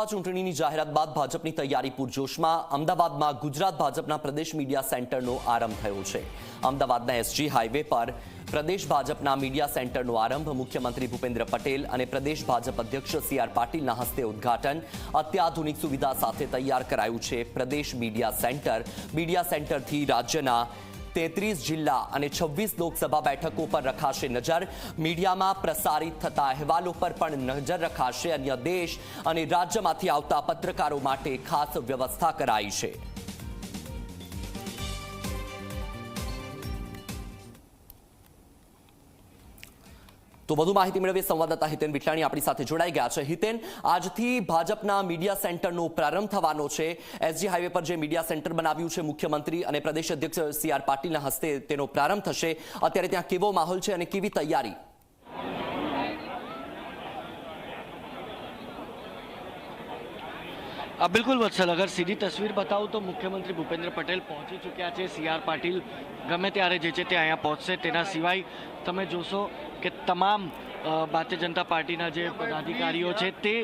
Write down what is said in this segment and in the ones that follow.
ચૂંટણીની જાહેરાત બાદ ભાજપની તૈયારી પૂરજોશમાં અમદાવાદમાં ગુજરાત ભાજપના પ્રદેશ મીડિયા સેન્ટરનો આરંભ થયો છે. અમદાવાદના એસજી હાઈવે પર પ્રદેશ ભાજપના મીડિયા સેન્ટરનો આરંભ, મુખ્યમંત્રી ભૂપેન્દ્ર પટેલ અને પ્રદેશ ભાજપ અધ્યક્ષ સી આર પાટીલના હસ્તે ઉદ્ઘાટન, અત્યાધુનિક સુવિધા સાથે તૈયાર કરાયું છે પ્રદેશ મીડિયા સેન્ટર. મીડિયા સેન્ટરથી રાજ્યના તેત્રીસ જિલ્લા અને છવ્વીસ લોકસભા બેઠકો પર રખાશે નજર. મીડિયામાં પ્રસારિત થતા અહેવાલો પર પણ નજર રખાશે. અન્ય દેશ અને રાજ્યમાંથી આવતા પત્રકારો માટે ખાસ વ્યવસ્થા કરાઈ છે. તો વધુ માહિતી મેળવીએ સંવાદદાતા હિતેન વિઠલાણી આપણી સાથે જોડાઈ ગયા છે. હિતેન, આજથી ભાજપના મીડિયા સેન્ટરનો પ્રારંભ થવાનો છે. એસજી હાઈવે પર જે મીડિયા સેન્ટર બનાવ્યું છે મુખ્યમંત્રી અને પ્રદેશ અધ્યક્ષ સી આર પાટીલના હસ્તે તેનો પ્રારંભ થશે. અત્યારે ત્યાં કેવો માહોલ છે અને કેવી તૈયારી? બિલકુલ વત્સલ. અગર સીધી તસવીર બતાવું તો મુખ્યમંત્રી ભૂપેન્દ્ર પટેલ પહોંચી ચૂક્યા છે. સી આર પાટીલ ગમે ત્યારે જે છે તે અહીંયા પહોંચશે. તેના સિવાય તમે જોશો કે તમામ ભારતીય જનતા પાર્ટીના જે પદાધિકારીઓ છે તે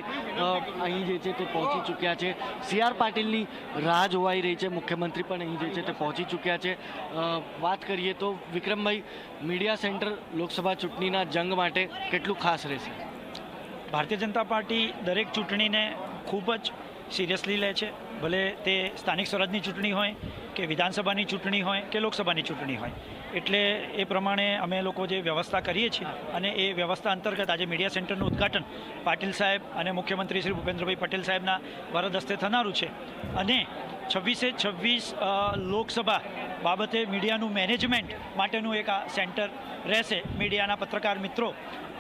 અહીં જે છે તે પહોંચી ચૂક્યા છે. સી આર પાટીલની રાહ જોવાઈ રહી છે, મુખ્યમંત્રી પણ અહીં જે છે તે પહોંચી ચૂક્યા છે. વાત કરીએ તો વિક્રમભાઈ, મીડિયા સેન્ટર લોકસભા ચૂંટણીના જંગ માટે કેટલું ખાસ રહેશે? ભારતીય જનતા પાર્ટી દરેક ચૂંટણીને ખૂબ જ સિરિયસલી લે છે. ભલે તે સ્થાનિક સ્વરાજની ચૂંટણી હોય, કે વિધાનસભાની ચૂંટણી હોય, કે લોકસભાની ચૂંટણી હોય. એટલે એ પ્રમાણે અમે લોકો જે વ્યવસ્થા કરીએ છીએ અને એ વ્યવસ્થા અંતર્ગત આજે મીડિયા સેન્ટરનું ઉદ્ઘાટન પાટીલ સાહેબ અને મુખ્યમંત્રી શ્રી ભૂપેન્દ્રભાઈ પટેલ સાહેબના વરદ હસ્તે થનારું છે. અને છવ્વીસે છવ્વીસ લોકસભા બાબતે મીડિયાનું મેનેજમેન્ટ માટેનું એક આ સેન્ટર રહેશે. મીડિયાના પત્રકાર મિત્રો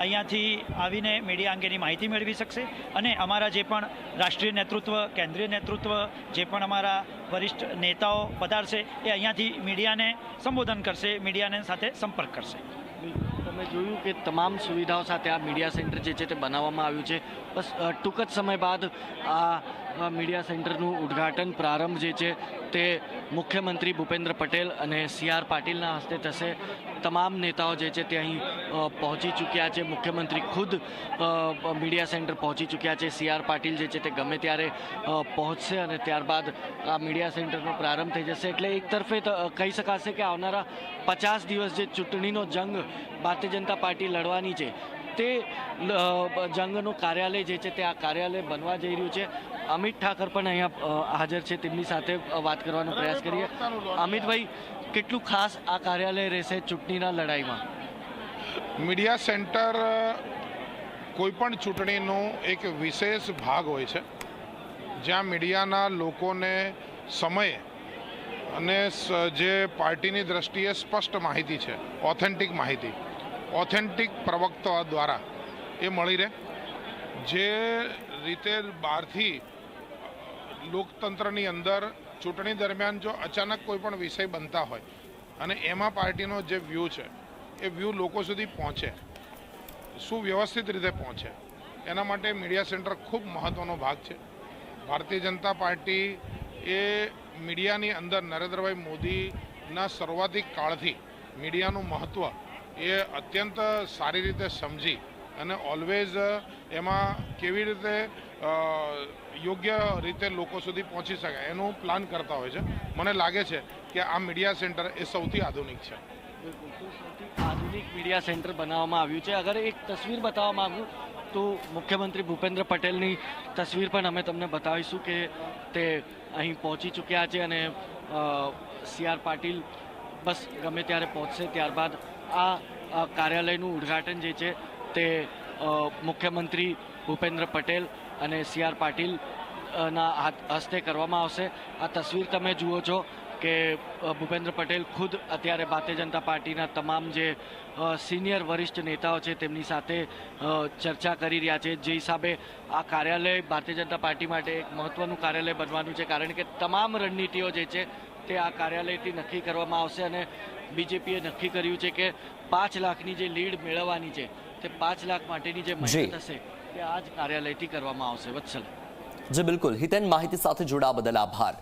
અહીંયાથી આવીને મીડિયા અંગેની માહિતી મેળવી શકશે અને અમારા જે પણ રાષ્ટ્રીય નેતૃત્વ, કેન્દ્રીય નેતૃત્વ, જે પણ અમારા વરિષ્ઠ નેતાઓ પધારશે એ અહીંયાથી મીડિયાને સંબોધન કરશે, મીડિયાને સાથે સંપર્ક કરશે. તમે જોયું કે તમામ સુવિધાઓ સાથે આ મીડિયા સેન્ટર જે છે તે બનાવવામાં આવ્યું છે. બસ ટૂંક જ સમય બાદ આ મીડિયા સેન્ટરનું ઉદ્ઘાટન પ્રારંભ જે છે તે મુખ્યમંત્રી ભૂપેન્દ્ર પટેલ અને સી આર પાટીલના હસ્તે થશે. તમામ નેતાઓ જે છે તે અહીં પહોંચી ચૂક્યા છે. મુખ્યમંત્રી ખુદ મીડિયા સેન્ટર પહોંચી ચૂક્યા છે. સી આર પાટીલ જે છે તે ગમે ત્યારે પહોંચશે અને ત્યારબાદ આ મીડિયા સેન્ટરનો પ્રારંભ થઈ જશે. એટલે એક તરફે કહી શકાશે કે આવનારા પચાસ દિવસ જે ચૂંટણીનો જંગ ભારતીય જનતા પાર્ટી લડવાની છે તે જંગનું કાર્યાલય જે છે તે આ કાર્યાલય બનવા જઈ રહ્યું છે. અમિત ઠાકર પણ અહીંયા હાજર છે. તેમની સાથે વાત કરવાનો પ્રયાસ કરીએ. અમિતભાઈ કેટલું ખાસ આ કાર્યાલય રહેશે ચૂંટણીના લડાઈમાં? મીડિયા સેન્ટર કોઈપણ ચૂંટણીનું ચૂંટણીનો એક વિશેષ ભાગ હોય છે જ્યાં મીડિયાના લોકોને સમયે અને જે પાર્ટીની દ્રષ્ટિએ સ્પષ્ટ માહિતી છે ઓથેન્ટિક માહિતી ઓથેન્ટિક પ્રવક્તા દ્વારા એ મળી રહે. જે રીતે બહારથી લોકતંત્રની અંદર ચૂંટણી દરમિયાન જો અચાનક કોઈ પણ વિષય બનતા હોય અને એમાં પાર્ટીનો જે વ્યૂ છે, એ વ્યૂ લોકો સુધી પહોંચે, સુવ્યવસ્થિત રીતે પહોંચે. એના માટે મીડિયા સેન્ટર ખૂબ મહત્ત્વનો ભાગ છે. ભારતીય જનતા પાર્ટી એ મીડિયાની અંદર નરેન્દ્રભાઈ મોદીના શરૂઆતી કાળથી મીડિયાનું મહત્ત્વ એ અત્યંત સારી રીતે સમજી અને ઓલવેઝ એમાં કેવી રીતે યોગ્ય રીતે લોકો સુધી પહોંચી શકાય એનું પ્લાન કરતા હોય છે મને લાગે છે કે આ મીડિયા સેન્ટર એ સૌથી આધુનિક છે. આધુનિક મીડિયા સેન્ટર બનાવવામાં આવ્યું છે અગર એક તસવીર બતાવવા માંગુ, તો મુખ્યમંત્રી ભૂપેન્દ્ર પટેલની તસવીર પણ અમે તમને બતાવીશું કે તે અહીં પહોંચી ચૂક્યા છે અને સી આર પાટીલ બસ ગમે ત્યારે પહોંચશે ત્યારબાદ આ કાર્યાલયનું ઉદ્ઘાટન જે છે તે મુખ્યમંત્રી ભૂપેન્દ્ર પટેલ અને સી આર પાટીલ હસ્તે કરવામાં આવશે. આ તસવીર તમે જુઓ છો કે ભૂપેન્દ્ર પટેલ ખુદ અત્યારે ભારતીય જનતા પાર્ટીના તમામ જે સિનિયર વરિષ્ઠ નેતાઓ છે તેમની સાથે ચર્ચા કરી રહ્યા છે. જે હિસાબે આ કાર્યાલય ભારતીય જનતા પાર્ટી માટે એક મહત્વનું કાર્યાલય બનવાનું છે. કારણ કે તમામ રણનીતિઓ જે છે તે આ કાર્યાલયથી નક્કી કરવામાં આવશે અને બીજેપીએ નક્કી કર્યું છે કે પાંચ લાખની જે લીડ મેળવવાની છે તે પાંચ લાખ માટેની જે. મહેનત હશે તે આ જ કાર્યાલયથી કરવામાં આવશે. વત્સલ. જી બિલકુલ. હિતેન માહિતી સાથે જોડાવા બદલ આભાર.